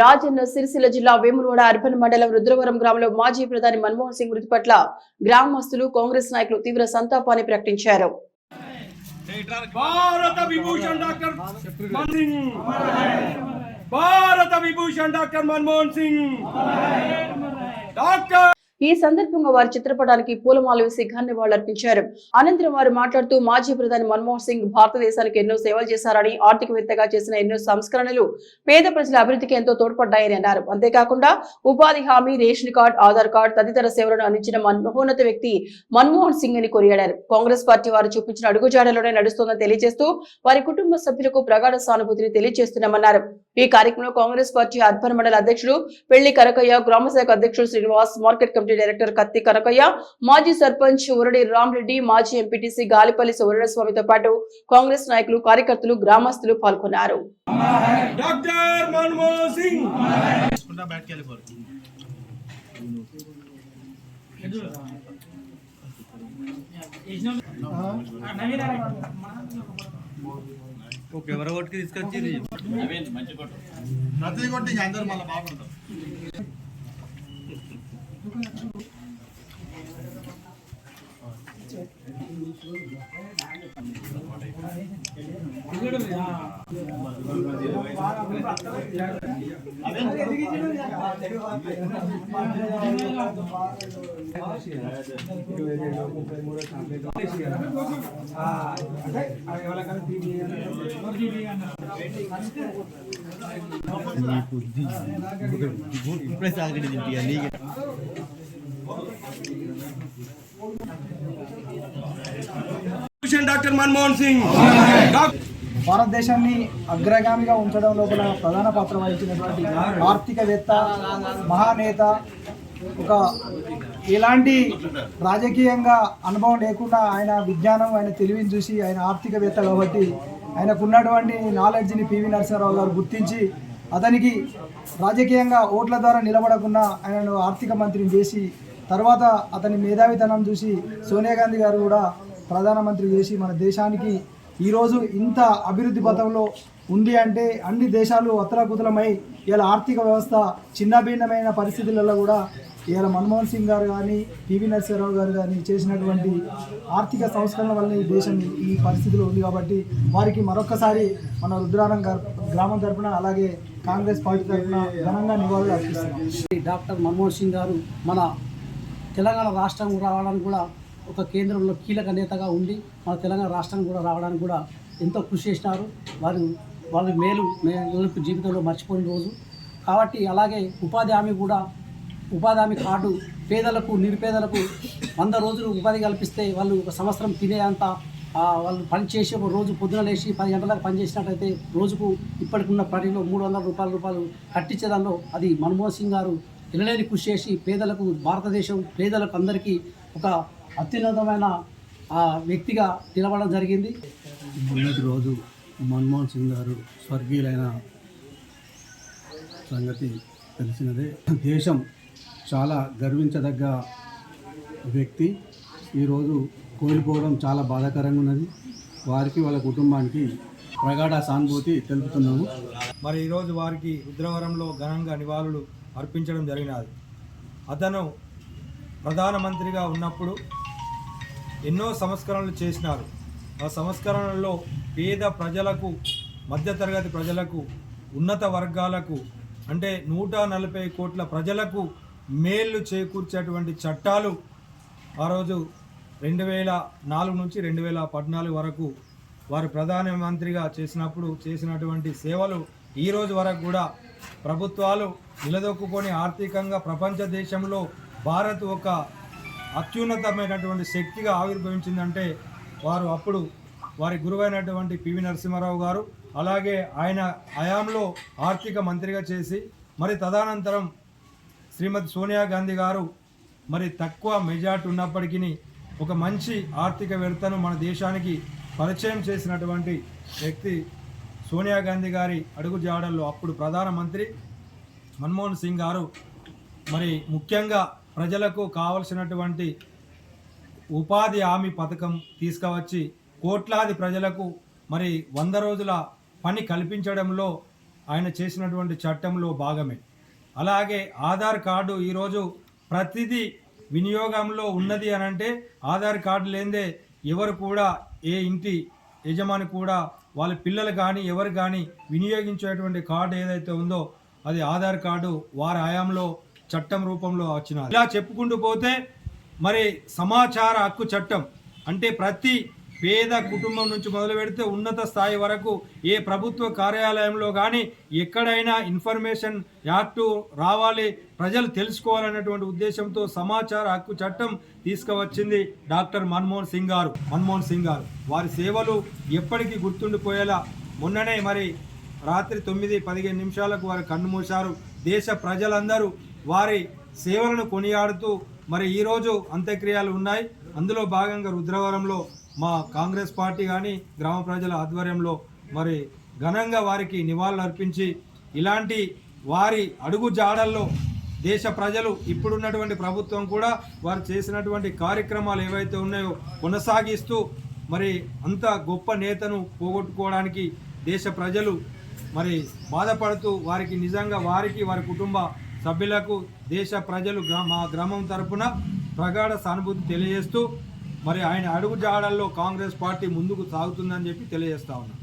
రాజన్న సిరిసిల్ల జిల్లా వేములవాడ అర్బన్ మండలం రుద్రవరం గ్రామంలో మాజీ ప్రధాని మన్మోహన్ సింగ్ మృతి పట్ల గ్రామస్తులు కాంగ్రెస్ నాయకులు తీవ్ర సంతాపాన్ని ప్రకటించారు. Bharat Vibhushan doctor Bharat Vibhushan doctor Manmohan Singh. Doctor ఈ సందర్భంగా వారి చిత్రపటానికి పూలమాల వేసి నివాళులర్పించారు అనంతరం వారు మాట్లాడుతూ మాజీ ప్రధాని మన్మోహన్ సింగ్ భారతదేశానికి ఎన్నో సేవలు చేశారని ఆర్థికవేత్తగా చేసిన ఎన్నో సంస్కరణలు పేద ప్రజల అభివృద్ధికి ఎంతో తోడ్పడ్డాయని అన్నారు. అంతేకాకుండా ఉపాధి హామీ రేషన్ కార్డ్ ఆధార్ కార్డ్ తదితర సేవలను అందించిన మహోన్నత వ్యక్తి మన్మోహన్ సింగ్ అని కొనియాడారు. కాంగ్రెస్ పార్టీ వారు చూపించిన అడుగుజాడలోనే నడుస్తోందని తెలియజేస్తూ వారి కుటుంబ సభ్యులకు ప్రగాఢ సానుభూతిని తెలియజేస్తున్నామన్నారు. ఈ కార్యక్రమంలో కాంగ్రెస్ పార్టీ అర్బన్ మండల అధ్యక్షుడు పెళ్ళి కనకయ్య గ్రామ శాఖ అధ్యక్షుడు శ్రీనివాస్ మార్కెట్ కమిటీ డైరెక్టర్ కత్తి కనకయ్య మాజీ సర్పంచ్ ఉరడి రామరెడ్డి మాజీ ఎంపీటీసీ గాలిపల్లి సువర్ణ స్వామితో పాటు కాంగ్రెస్ నాయకులు కార్యకర్తలు గ్రామస్తులు పాల్గొన్నారు. ఓకే ఎవరో ఒకటికి తీసుకొచ్చి ప్రతి కొట్టి ఇంక అందరూ మళ్ళీ బాగుంటారు. ఇప్పుడే సాగడి తింటి నీకే విభూషణ్ డాక్టర్ మన్మోహన్ సింగ్ డాక్టర్ భారతదేశాన్ని అగ్రగామిగా ఉంచడం లోపల ప్రధాన పాత్ర వహించినటువంటి ఆర్థికవేత్త మహానేత ఒక ఎలాంటి రాజకీయంగా అనుభవం లేకుండా ఆయన విజ్ఞానం ఆయన తెలివిని చూసి ఆయన ఆర్థికవేత్త కాబట్టి ఆయనకున్నటువంటి నాలెడ్జ్ని పివి నరసింహారావు గారు గుర్తించి అతనికి రాజకీయంగా ఓట్ల ద్వారా నిలబడకుండా ఆయనను ఆర్థిక మంత్రిని చేసి తర్వాత అతని మేధావితనం చూసి సోనియా గాంధీ గారు కూడా ప్రధానమంత్రి చేసి మన దేశానికి ఈరోజు ఇంత అభివృద్ధి పథంలో ఉంది అంటే అన్ని దేశాలు అతలకుతలమై ఇలా ఆర్థిక వ్యవస్థ చిన్నభిన్నమైన పరిస్థితులలో కూడా ఇలా మన్మోహన్ సింగ్ గారు కానీ పివి నరసింహరావు గారు కానీ చేసినటువంటి ఆర్థిక సంస్కరణ వల్ల ఈ దేశం ఈ పరిస్థితిలో ఉంది కాబట్టి వారికి మరొకసారి మన రుద్రారం గ్రామం తరఫున అలాగే కాంగ్రెస్ పార్టీ తరఫున ఘనంగా నివాళులు అర్పిస్తున్నాం. డాక్టర్ మన్మోహన్ సింగ్ గారు మన తెలంగాణ రాష్ట్రం రావడానికి కూడా ఒక కేంద్రంలో కీలక నేతగా ఉండి మన తెలంగాణ రాష్ట్రం కూడా రావడానికి కూడా ఎంతో కృషి చేసినారు. వారు వాళ్ళ మేలు మేలుకు జీవితంలో మర్చిపోయిన రోజు. కాబట్టి అలాగే ఉపాధి హామీ కూడా ఉపాధి హామీ కార్డు పేదలకు నిరుపేదలకు వంద రోజులు ఉపాధి కల్పిస్తే వాళ్ళు ఒక సంవత్సరం తినేంత ఆ, వాళ్ళు పని చేసే ఒక రోజు పొద్దున లేచి పది గంటలకు పని చేసినట్టయితే రోజుకు ఇప్పటికున్న పరిలో మూడు వందల రూపాయల రూపాయలు కట్టించేదానిలో అది మన్మోహన్ సింగ్ గారు ఎనలేని కృషి చేసి పేదలకు భారతదేశం పేదలకు అందరికీ ఒక అత్యున్నతమైన ఆ, వ్యక్తిగా నిలబడడం జరిగింది. మొన్నటి రోజు మన్మోహన్ సింగ్ గారు స్వర్గీయులైన సంగతి తెలిసినదే. దేశం చాలా గర్వించదగ్గ వ్యక్తి. ఈరోజు కోల్పోవడం చాలా బాధాకరంగా ఉన్నది. వారికి వాళ్ళ కుటుంబానికి ప్రగాఢ సానుభూతి తెలుపుతున్నాము. మరి ఈరోజు వారికి రుద్రవరంలో ఘనంగా నివాళులు అర్పించడం జరిగినది. అతను ప్రధానమంత్రిగా ఉన్నప్పుడు ఎన్నో సంస్కరణలు చేసినారు. ఆ సంస్కరణల్లో పేద ప్రజలకు మధ్యతరగతి ప్రజలకు ఉన్నత వర్గాలకు అంటే నూట నలభై కోట్ల ప్రజలకు మేళ్ళు చేకూర్చేటువంటి చట్టాలు ఆ రోజు రెండు వేల నాలుగు నుంచి రెండు వేల పద్నాలుగు వరకు వారు ప్రధానమంత్రిగా చేసినప్పుడు చేసినటువంటి సేవలు ఈరోజు వరకు కూడా ప్రభుత్వాలు నిలదొక్కుకొని ఆర్థికంగా ప్రపంచ దేశంలో భారత్ ఒక అత్యున్నతమైనటువంటి శక్తిగా ఆవిర్భవించిందంటే వారు అప్పుడు వారి గురువైనటువంటి పివి నరసింహారావు గారు అలాగే ఆయన హయాంలో ఆర్థిక మంత్రిగా చేసి మరి తదనంతరం శ్రీమతి సోనియా గాంధీ గారు మరి తక్కువ మెజార్టీ ఉన్నప్పటికీ ఒక మంచి ఆర్థికవేత్తను మన దేశానికి పరిచయం చేసినటువంటి వ్యక్తి సోనియా గాంధీ గారి అడుగు జాడల్లో అప్పుడు ప్రధానమంత్రి మన్మోహన్ సింగ్ గారు మరి ముఖ్యంగా ప్రజలకు కావలసినటువంటి ఉపాధి హామీ పథకం తీసుకువచ్చి కోట్లాది ప్రజలకు మరి వంద రోజుల పని కల్పించడంలో ఆయన చేసినటువంటి చట్టంలో భాగమే. అలాగే ఆధార్ కార్డు ఈరోజు ప్రతిదీ వినియోగంలో ఉన్నది అని అంటే ఆధార్ కార్డు లేదే ఎవరు కూడా ఏ ఇంటి యజమాని కూడా వాళ్ళ పిల్లలు కానీ ఎవరు కానీ వినియోగించేటువంటి కార్డు ఏదైతే ఉందో అది ఆధార్ కార్డు వారి హయాంలో చట్టం రూపంలో వచ్చిన ఇలా చెప్పుకుంటూ పోతే మరి సమాచార హక్కు చట్టం అంటే ప్రతి పేద కుటుంబం నుంచి మొదలు పెడితే ఉన్నత స్థాయి వరకు ఏ ప్రభుత్వ కార్యాలయంలో కానీ ఎక్కడైనా ఇన్ఫర్మేషన్ యాక్టు రావాలి ప్రజలు తెలుసుకోవాలన్నటువంటి ఉద్దేశంతో సమాచార హక్కు చట్టం తీసుకువచ్చింది డాక్టర్ మన్మోహన్ సింగ్ గారు. మన్మోహన్ సింగ్ గారు వారి సేవలు ఎప్పటికీ గుర్తుండిపోయేలా మొన్ననే మరి రాత్రి తొమ్మిది పదిహేను నిమిషాలకు వారు కన్నుమూశారు దేశ ప్రజలందరూ వారి సేవలను కొనియాడుతూ మరి ఈరోజు అంత్యక్రియలు ఉన్నాయి. అందులో భాగంగా రుద్రవరంలో మా కాంగ్రెస్ పార్టీ కానీ గ్రామ ప్రజల ఆధ్వర్యంలో మరి ఘనంగా వారికి నివాళులు అర్పించి ఇలాంటి వారి అడుగు జాడల్లో దేశ ప్రజలు ఇప్పుడున్నటువంటి ప్రభుత్వం కూడా వారు చేసినటువంటి కార్యక్రమాలు ఏవైతే ఉన్నాయో కొనసాగిస్తూ మరి అంత గొప్ప నేతను పోగొట్టుకోవడానికి దేశ ప్రజలు మరి బాధపడుతూ వారికి నిజంగా వారికి వారి కుటుంబ సభ్యులకు దేశ ప్రజలు గ్రా- మా గ్రామం తరపున ప్రగాఢ సానుభూతి తెలియజేస్తూ మరి ఆయన అడుగు జాడల్లో కాంగ్రెస్ పార్టీ ముందుకు సాగుతుందని చెప్పి తెలియజేస్తా ఉన్నాను